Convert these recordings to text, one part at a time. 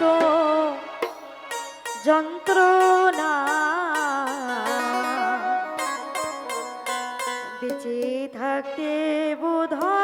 তো যন্ত্র না বেঁচে থাকতে বোধ হয়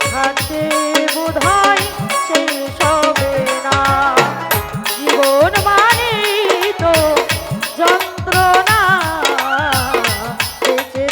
থাকতে বোধহয় সেই সবে না। জীবন মানে তো যন্ত্রণা বেঁচে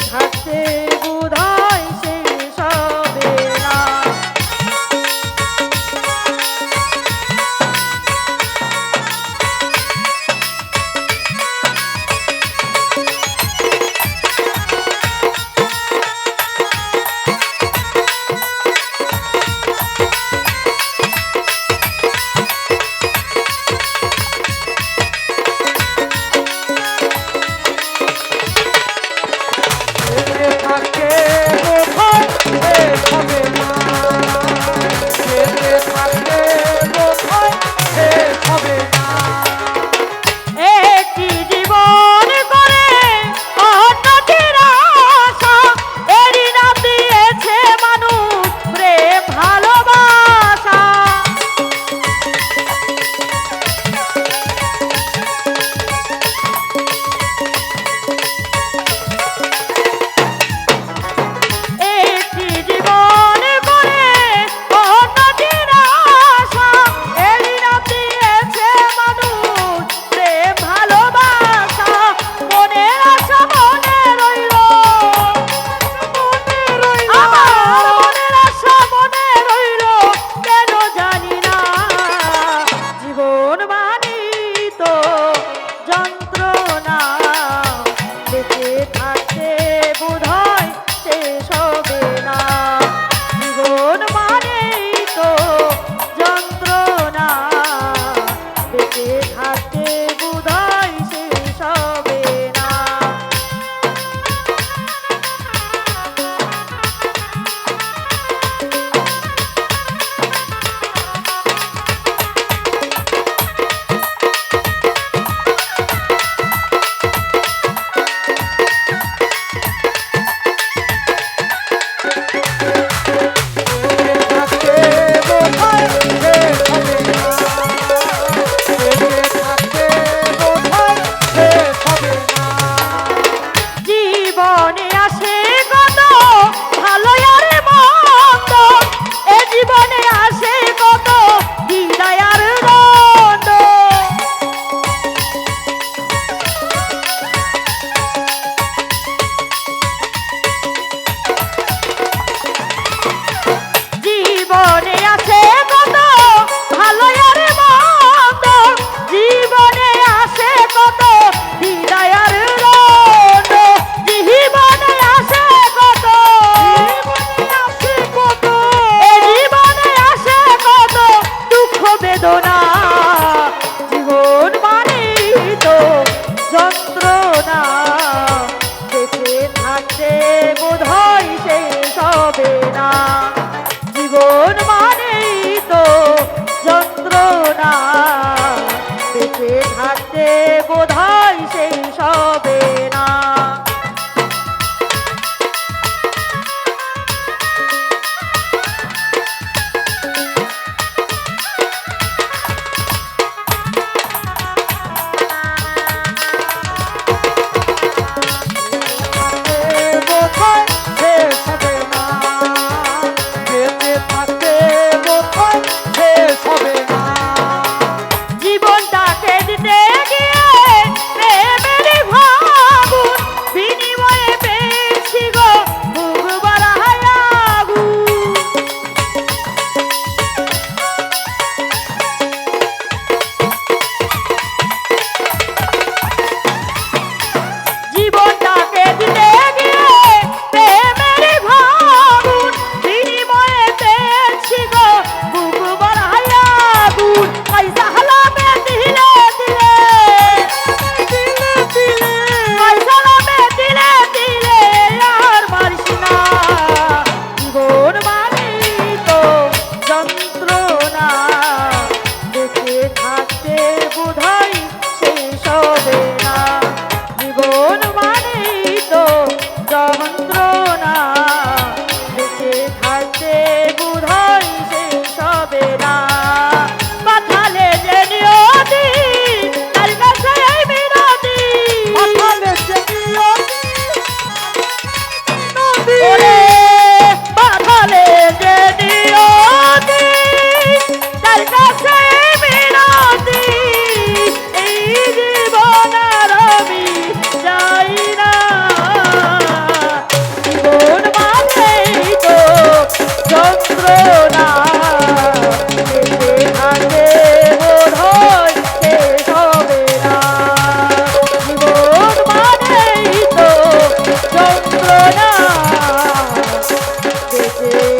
Thank you.